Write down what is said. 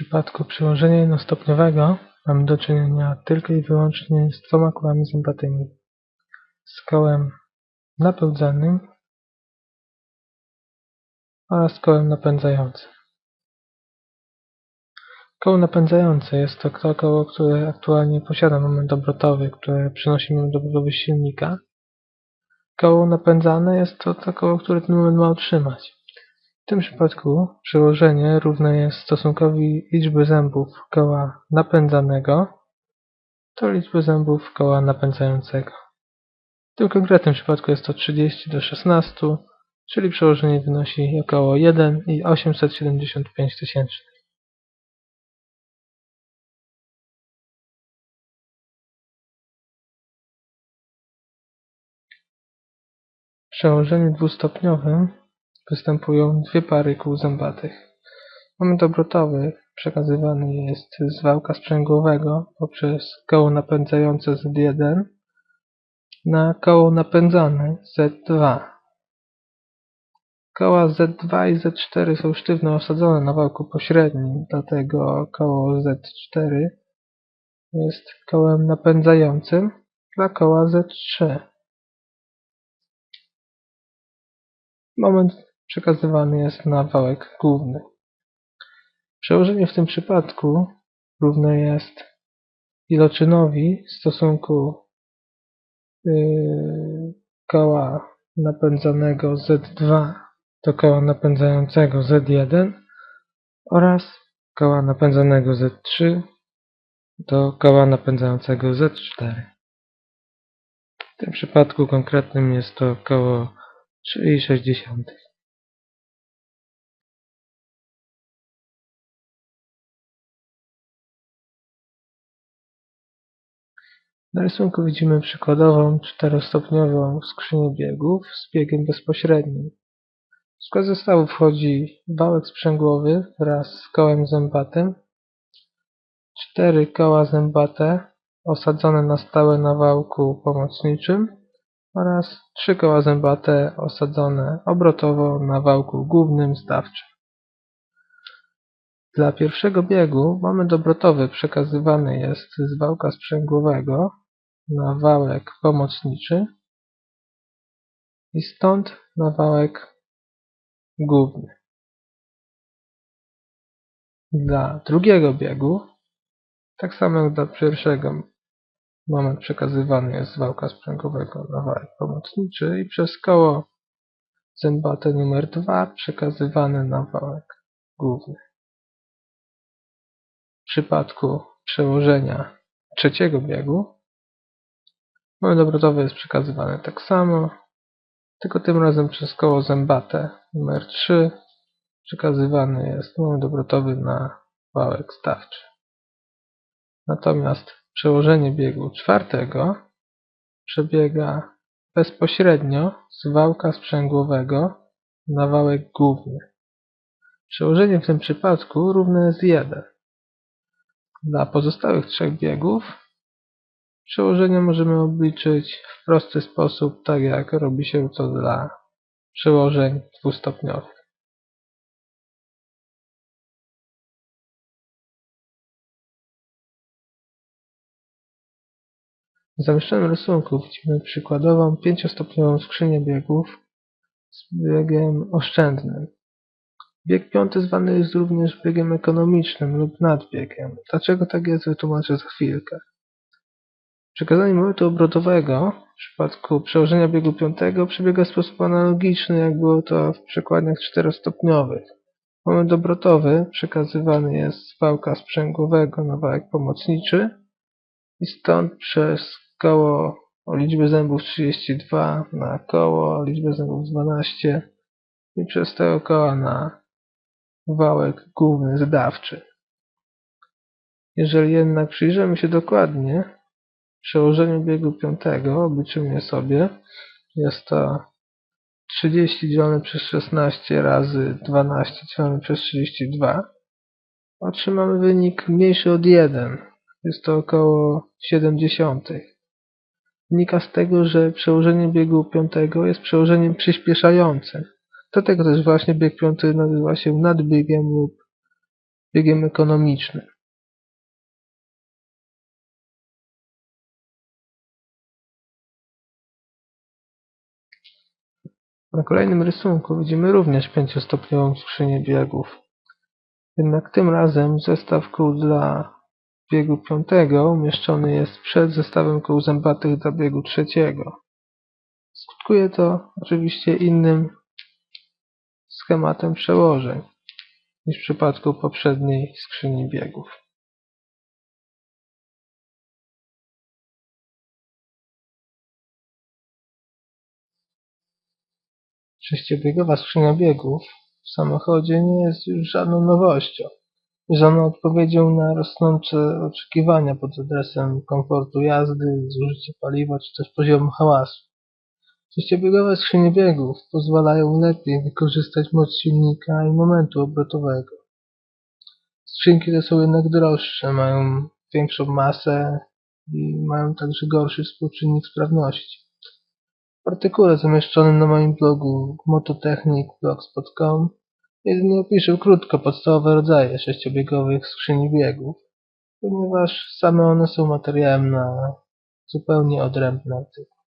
przypadku przełożenia jednostopniowego mamy do czynienia tylko i wyłącznie z dwoma kołami zębatymi. Z kołem napędzanym oraz kołem napędzającym. Koło napędzające jest to to koło, które aktualnie posiada moment obrotowy, które przynosi moment obrotowy silnika. Koło napędzane jest to to koło, które ten moment ma utrzymać. W tym przypadku przełożenie równe jest stosunkowi liczby zębów koła napędzanego do liczby zębów koła napędzającego. W tym konkretnym przypadku jest to 30 do 16, czyli przełożenie wynosi około 1,875 tysięcznych. W przełożeniu dwustopniowym występują dwie pary kół zębatych. Moment obrotowy przekazywany jest z wałka sprzęgłowego poprzez koło napędzające Z1 na koło napędzane Z2. Koła Z2 i Z4 są sztywno osadzone na wałku pośrednim, dlatego koło Z4 jest kołem napędzającym dla koła Z3. Moment przekazywany jest na wałek główny. Przełożenie w tym przypadku równe jest iloczynowi stosunku yy, koła napędzanego Z2 do koła napędzającego Z1 oraz koła napędzanego Z3 do koła napędzającego Z4. W tym przypadku konkretnym jest to koło 3,6. Na rysunku widzimy przykładową czterostopniową skrzynię biegów z biegiem bezpośrednim. W skład zestawu wchodzi wałek sprzęgłowy wraz z kołem zębatym, cztery koła zębate osadzone na stałe na wałku pomocniczym oraz trzy koła zębate osadzone obrotowo na wałku głównym stawczym. Dla pierwszego biegu moment obrotowy przekazywany jest z wałka sprzęgłowego na wałek pomocniczy i stąd na wałek główny. Dla drugiego biegu, tak samo jak dla pierwszego, moment przekazywany jest z wałka sprzęgłowego na wałek pomocniczy i przez koło zębate numer 2 przekazywany na wałek główny. W przypadku przełożenia trzeciego biegu moment obrotowy jest przekazywany tak samo, tylko tym razem przez koło zębate numer 3 przekazywany jest moment obrotowy na wałek stawczy. Natomiast przełożenie biegu czwartego przebiega bezpośrednio z wałka sprzęgłowego na wałek główny. Przełożenie w tym przypadku równe jest 1. Dla pozostałych trzech biegów przełożenie możemy obliczyć w prosty sposób, tak jak robi się to dla przełożeń dwustopniowych. W zamieszczonym rysunku widzimy przykładową pięciostopniową skrzynię biegów z biegiem oszczędnym. Bieg piąty zwany jest również biegiem ekonomicznym lub nadbiegiem. Dlaczego tak jest, wytłumaczę za chwilkę. Przekazanie momentu obrotowego w przypadku przełożenia biegu piątego przebiega w sposób analogiczny, jak było to w przekładniach czterostopniowych. Moment obrotowy przekazywany jest z wałka sprzęgłowego na wałek pomocniczy i stąd przez koło o liczbie zębów 32 na koło o liczbę zębów 12 i przez tego koła na wałek główny zdawczy. Jeżeli jednak przyjrzymy się dokładnie przełożeniu biegu piątego, obliczymy sobie, jest to 30 dzielone przez 16 razy 12 dzielone przez 32. Otrzymamy wynik mniejszy od 1. Jest to około 70. Wynika z tego, że przełożenie biegu piątego jest przełożeniem przyspieszającym. Dlatego też właśnie bieg piąty nazywa się nadbiegiem lub biegiem ekonomicznym. Na kolejnym rysunku widzimy również pięciostopniową skrzynię biegów. Jednak tym razem zestaw kół dla biegu piątego umieszczony jest przed zestawem kół zębatych dla biegu trzeciego. Skutkuje to oczywiście innym schematem przełożeń niż w przypadku poprzedniej skrzyni biegów. Sześciobiegowa skrzynia biegów w samochodzie nie jest już żadną nowością. Jest ona odpowiedzią na rosnące oczekiwania pod adresem komfortu jazdy, zużycia paliwa czy też poziomu hałasu. Sześciobiegowe skrzynie biegów pozwalają lepiej wykorzystać moc silnika i momentu obrotowego. Skrzynki te są jednak droższe, mają większą masę i mają także gorszy współczynnik sprawności. W artykule zamieszczonym na moim blogu mototechnicblogspot.com jedynie opiszę krótko podstawowe rodzaje sześciobiegowych skrzyni biegów, ponieważ same one są materiałem na zupełnie odrębny artykuł.